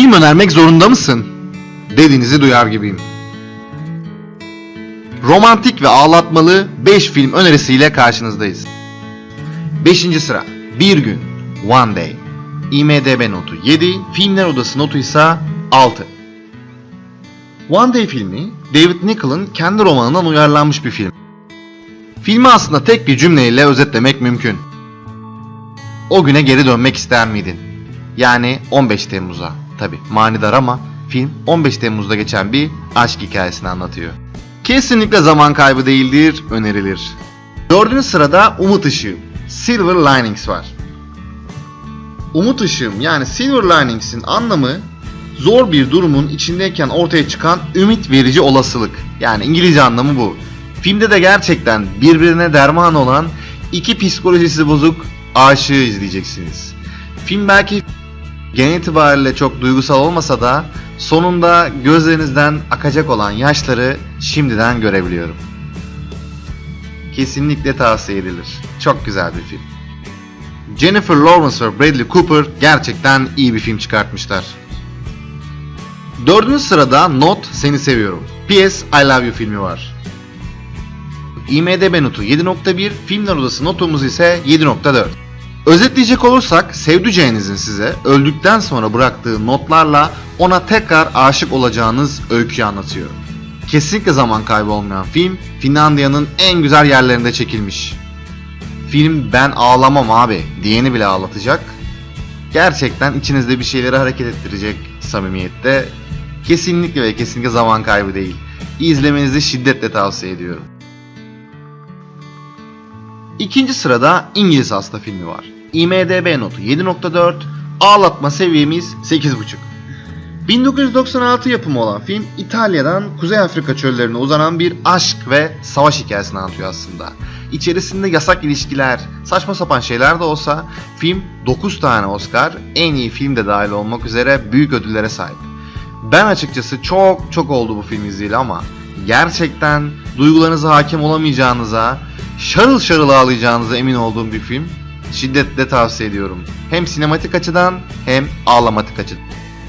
Film önermek zorunda mısın? Dediğinizi duyar gibiyim. Romantik ve ağlatmalı 5 film önerisiyle karşınızdayız. 5. sıra Bir Gün One Day IMDB notu 7, Filmler Odası notu ise 6. One Day filmi David Nichol'ın kendi romanından uyarlanmış bir film. Filmi aslında tek bir cümleyle özetlemek mümkün. O güne geri dönmek ister miydin? Yani 15 Temmuz'a. Tabi manidar ama film 15 Temmuz'da geçen bir aşk hikayesini anlatıyor. Kesinlikle zaman kaybı değildir, önerilir. Dördüncü sırada Umut Işığı, Silver Linings var. Umut Işığım yani Silver Linings'in anlamı zor bir durumun içindeyken ortaya çıkan ümit verici olasılık. Yani İngilizce anlamı bu. Filmde de gerçekten birbirine derman olan iki psikolojisi bozuk aşığı izleyeceksiniz. Film belki genel itibariyle çok duygusal olmasa da sonunda gözlerinizden akacak olan yaşları şimdiden görebiliyorum. Kesinlikle tavsiye edilir. Çok güzel bir film. Jennifer Lawrence ve Bradley Cooper gerçekten iyi bir film çıkartmışlar. Dördüncü sırada Not Seni Seviyorum. P.S. I Love You filmi var. IMDB notu 7.1, Filmler Odası notumuz ise 7.4. Özetleyecek olursak sevdiceğinizin size öldükten sonra bıraktığı notlarla ona tekrar aşık olacağınız öyküyü anlatıyor. Kesinlikle zaman kaybı olmayan film Finlandiya'nın en güzel yerlerinde çekilmiş. Film ben ağlamam abi diyeni bile ağlatacak. Gerçekten içinizde bir şeyleri hareket ettirecek samimiyette. Kesinlikle ve kesinlikle zaman kaybı değil. İzlemenizi şiddetle tavsiye ediyorum. İkinci sırada İngiliz Hasta filmi var. IMDB notu 7.4, ağlatma seviyemiz 8.5. 1996 yapımı olan film İtalya'dan Kuzey Afrika çöllerine uzanan bir aşk ve savaş hikayesini anlatıyor aslında. İçerisinde yasak ilişkiler, saçma sapan şeyler de olsa film 9 tane Oscar, en iyi film de dahil olmak üzere büyük ödüllere sahip. Ben açıkçası çok çok oldu bu film izleyeli ama gerçekten duygularınıza hakim olamayacağınıza, şarıl şarıl ağlayacağınıza emin olduğum bir film. Şiddetle tavsiye ediyorum. Hem sinematik açıdan hem ağlamatik açıdan.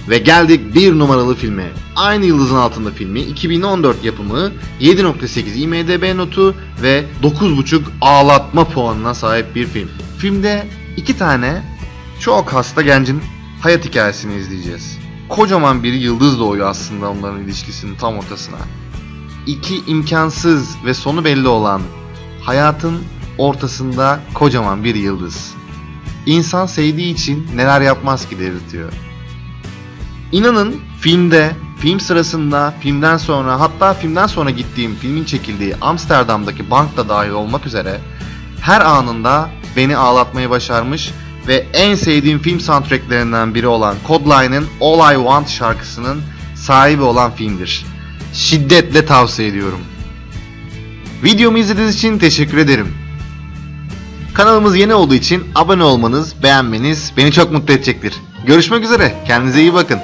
Ve geldik bir numaralı filme. Aynı yıldızın altında filmi 2014 yapımı 7.8 IMDB notu ve 9.5 ağlatma puanına sahip bir film. Filmde iki tane çok hasta gencin hayat hikayesini izleyeceğiz. Kocaman bir yıldız doğuyor aslında onların ilişkisinin tam ortasına. İki imkansız ve sonu belli olan hayatın ortasında kocaman bir yıldız. İnsan sevdiği için neler yapmaz ki dedirtiyor. İnanın filmde, film sırasında, filmden sonra hatta filmden sonra gittiğim filmin çekildiği Amsterdam'daki bankta dahil olmak üzere her anında beni ağlatmayı başarmış ve en sevdiğim film soundtracklerinden biri olan Codeline'ın All I Want şarkısının sahibi olan filmdir. Şiddetle tavsiye ediyorum. Videomu izlediğiniz için teşekkür ederim. Kanalımız yeni olduğu için abone olmanız, beğenmeniz beni çok mutlu edecektir. Görüşmek üzere, kendinize iyi bakın.